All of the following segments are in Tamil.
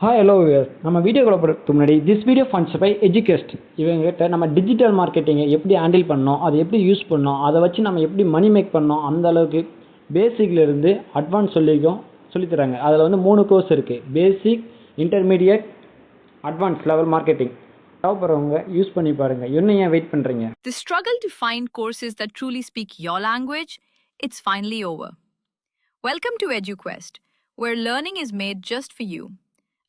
ஹாய் ஹலோ வியர்ஸ் நம்ம வீடியோக்குள்ள போகிறதுக்கு முன்னாடி திஸ் வீடியோ ஃபண்ட்ஸ் பை எஜுகேஸ்ட் இவங்ககிட்ட நம்ம டிஜிட்டல் மார்க்கெட்டிங்கை எப்படி ஹேண்டில் பண்ணோம் அதை எப்படி யூஸ் பண்ணோம் அதை வச்சு நம்ம எப்படி மணி மேக் பண்ணோம் அந்த அளவுக்கு பேசிக்லேருந்து அட்வான்ஸ் சொல்லிக்கும் சொல்லித்தராங்க அதில் வந்து மூணு கோர்ஸ் இருக்குது basic intermediate advance level marketing தேவைப்படுறவங்க யூஸ் பண்ணி பாருங்கள் இன்னும் ஏன் வெயிட் பண்ணுறீங்க The struggle to find courses that truly speak your language, it's finally over. Welcome to EduQuest, where learning is made just for you.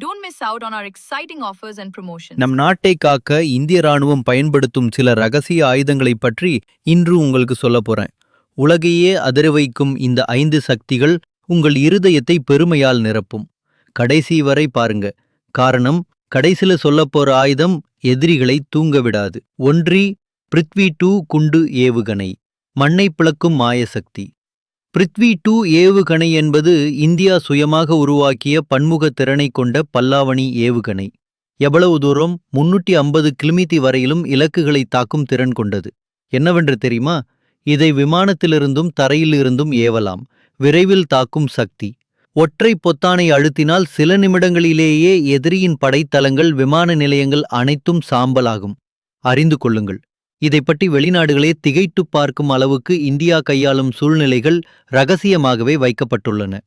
don't miss out on our exciting offers and promotions. நம் நாட்டை காக்க இந்திய ராணுவம் பயன்படுத்தும் சில ரகசிய ஆயுதங்களைப் பற்றி இன்று உங்களுக்கு சொல்லப் போறேன். உலகையே அதிர வைக்கும் இந்த ஐந்து சக்திகள் உங்கள் இருதயத்தை பெருமையால் நிரப்பும். கடைசி வரை பாருங்க. காரணம் கடைசில சொல்லப்போற ஆயுதம் எதிரிகளை தூங்க விடாது. ஒன்றி பிருத்வி டூ குண்டு ஏவுகணை. மண்ணை பிளக்கும் மாயசக்தி. பிருத்வி டூ ஏவுகணை என்பது இந்தியா சுயமாக உருவாக்கிய பன்முக திறனை கொண்ட பல்லாவணி ஏவுகணை. எவ்வளவு தூரம்? முன்னூற்றி ஐம்பது கிலோமீட்டர் வரையிலும் இலக்குகளை தாக்கும் திறன் கொண்டது. என்னவென்று தெரியுமா? இதை விமானத்திலிருந்தும் தரையிலிருந்தும் ஏவலாம். விரைவில் தாக்கும் சக்தி. ஒற்றை பொத்தானை அழுத்தினால் சில நிமிடங்களிலேயே எதிரியின் படைத்தளங்கள் விமான நிலையங்கள் அனைத்தும் சாம்பலாகும். அறிந்து கொள்ளுங்கள். இதை பற்றி வெளிநாடுகளே திகைத்துப் பார்க்கும் அளவுக்கு இந்தியா கையாளும் சூழ்நிலைகள் ரகசியமாகவே வைக்கப்பட்டுள்ளன.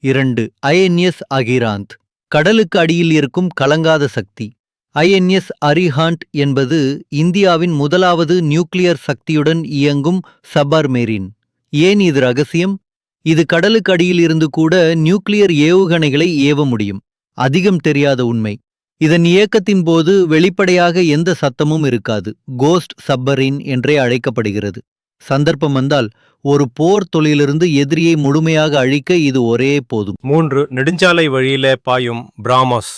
இரண்டு ஐஎன்எஸ் அகிராந்த். கடலுக்கு அடியில் இருக்கும் கலங்காத சக்தி. ஐஎன்எஸ் அரிஹாண்ட் என்பது இந்தியாவின் முதலாவது நியூக்ளியர் சக்தியுடன் இயங்கும் சபர்மேரின். ஏன் இது ரகசியம்? இது கடலுக்கு அடியில் இருந்து கூட நியூக்ளியர் ஏவுகணைகளை ஏவ முடியும். அதிகம் தெரியாத உண்மை. இதன் இயக்கத்தின் போது வெளிப்படையாக எந்த சத்தமும் இருக்காது. கோஸ்ட் சப்பரின் என்றே அழைக்கப்படுகிறது. சந்தர்ப்பம் வந்தால் ஒரு போர் தொழிலிருந்து எதிரியை முழுமையாக அழிக்க இது ஒரே போதும். மூன்று நெடுஞ்சாலை வழியில பாயும் பிராமோஸ்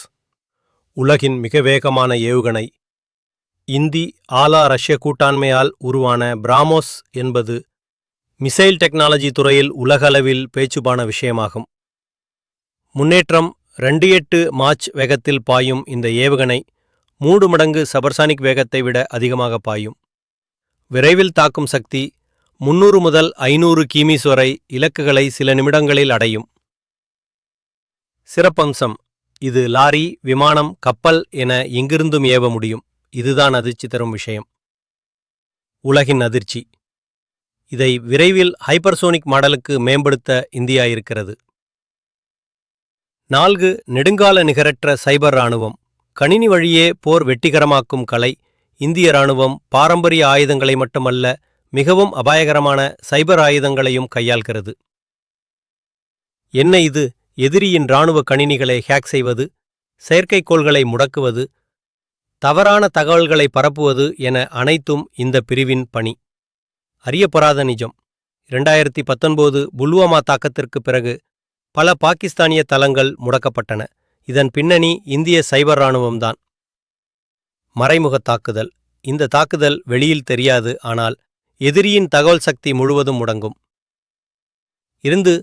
உலகின் மிக வேகமான ஏவுகணை. இந்தி ஆலா ரஷ்ய கூட்டாண்மையால் உருவான பிராமோஸ் என்பது மிசைல் டெக்னாலஜி துறையில் உலகளவில் பேச்சுப்பான விஷயமாகும். முன்னேற்றம் ரெண்டு எட்டு மார்ச் வேகத்தில் பாயும் இந்த ஏவுகணை மூடு மடங்கு சபர்சானிக் வேகத்தை விட அதிகமாக பாயும். விரைவில் தாக்கும் சக்தி முன்னூறு முதல் ஐநூறு கிமீஸ் வரை இலக்குகளை சில நிமிடங்களில் அடையும். சிறப்பம்சம் இது லாரி விமானம் கப்பல் என எங்கிருந்தும் ஏவ முடியும். இதுதான் அதிர்ச்சி தரும் விஷயம். உலகின் அதிர்ச்சி. இதை விரைவில் ஹைப்பர்சோனிக் மாடலுக்கு மேம்படுத்த இந்தியா இருக்கிறது. நான்கு நெடுங்கால நிகரற்ற சைபர் இராணுவம். கணினி வழியே போர் வெற்றிகரமாக்கும் கலை இந்திய இராணுவம் பாரம்பரிய ஆயுதங்களை மட்டுமல்ல மிகவும் அபாயகரமான சைபர் ஆயுதங்களையும் கையாள்கிறது. என்ன இது? எதிரியின் இராணுவ கணினிகளை ஹேக் செய்வது செயற்கைக்கோள்களை முடக்குவது தவறான தகவல்களை பரப்புவது என அனைத்தும் இந்த பிரிவின் பணி. அறியப்படாத நிஜம். இரண்டாயிரத்தி பத்தொன்பது புல்வாமா தாக்கத்திற்கு பிறகு பல பாகிஸ்தானிய தளங்கள் முடக்கப்பட்டன. இதன் பின்னணி இந்திய சைபர் இராணுவம்தான். மறைமுக தாக்குதல். இந்த தாக்குதல் வெளியில் தெரியாது ஆனால் எதிரியின் தகவல் சக்தி முழுவதும் முடங்கும். இருந்து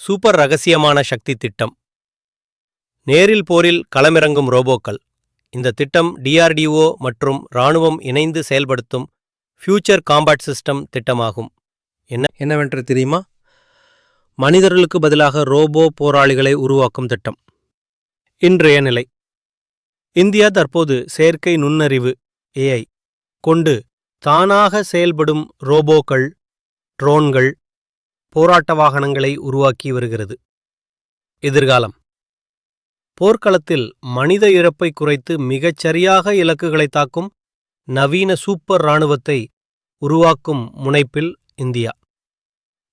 சூப்பர் ரகசியமான சக்தி திட்டம். நேரில் போரில் களமிறங்கும் ரோபோக்கள். இந்த திட்டம் டிஆர்டிஓ மற்றும் இராணுவம் இணைந்து செயல்படுத்தும் ஃபியூச்சர் காம்பாட் சிஸ்டம் திட்டமாகும். என்ன என்னவென்று தெரியுமா? மனிதர்களுக்கு பதிலாக ரோபோ போராளிகளை உருவாக்கும் திட்டம். இன்றைய நிலை. இந்தியா தற்போது செயற்கை நுண்ணறிவு ஏஐ கொண்டு தானாக செயல்படும் ரோபோக்கள் ட்ரோன்கள் போராட்ட வாகனங்களை உருவாக்கி வருகிறது. எதிர்காலம். போர்க்களத்தில் மனித இறப்பை குறைத்து மிகச் சரியாக இலக்குகளை தாக்கும் நவீன சூப்பர் இராணுவத்தை உருவாக்கும் முனைப்பில் இந்தியா.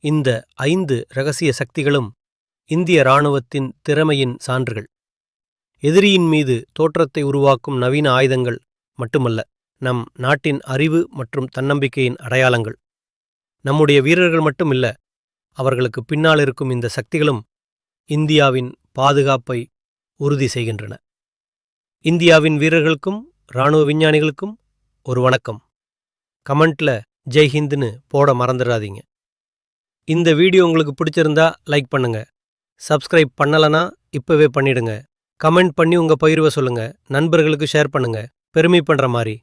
இந்த ஐந்து ரகசிய சக்திகளும் இந்திய இராணுவத்தின் திறமையின் சான்றுகள். எதிரியின் மீது தோற்றத்தை உருவாக்கும் நவீன ஆயுதங்கள் மட்டுமல்ல நம் நாட்டின் அறிவு மற்றும் தன்னம்பிக்கையின் அடையாளங்கள். நம்முடைய வீரர்கள் மட்டுமில்ல அவர்களுக்கு பின்னால் இருக்கும் இந்த சக்திகளும் இந்தியாவின் பாதுகாப்பை உறுதி செய்கின்றன. இந்தியாவின் வீரர்களுக்கும் இராணுவ விஞ்ஞானிகளுக்கும் ஒரு வணக்கம். கமெண்ட்ல ஜெய்ஹிந்துன்னு போட மறந்துடாதீங்க. இந்த வீடியோ உங்களுக்கு பிடிச்சிருந்தா லைக் பண்ணுங்க. சப்ஸ்கிரைப் பண்ணலனா இப்பவே பண்ணிடுங்க. கமெண்ட் பண்ணி உங்க பகிர்வை சொல்லுங்க. நண்பர்களுக்கு ஷேர் பண்ணுங்க. பெருமை பண்ற மாதிரி.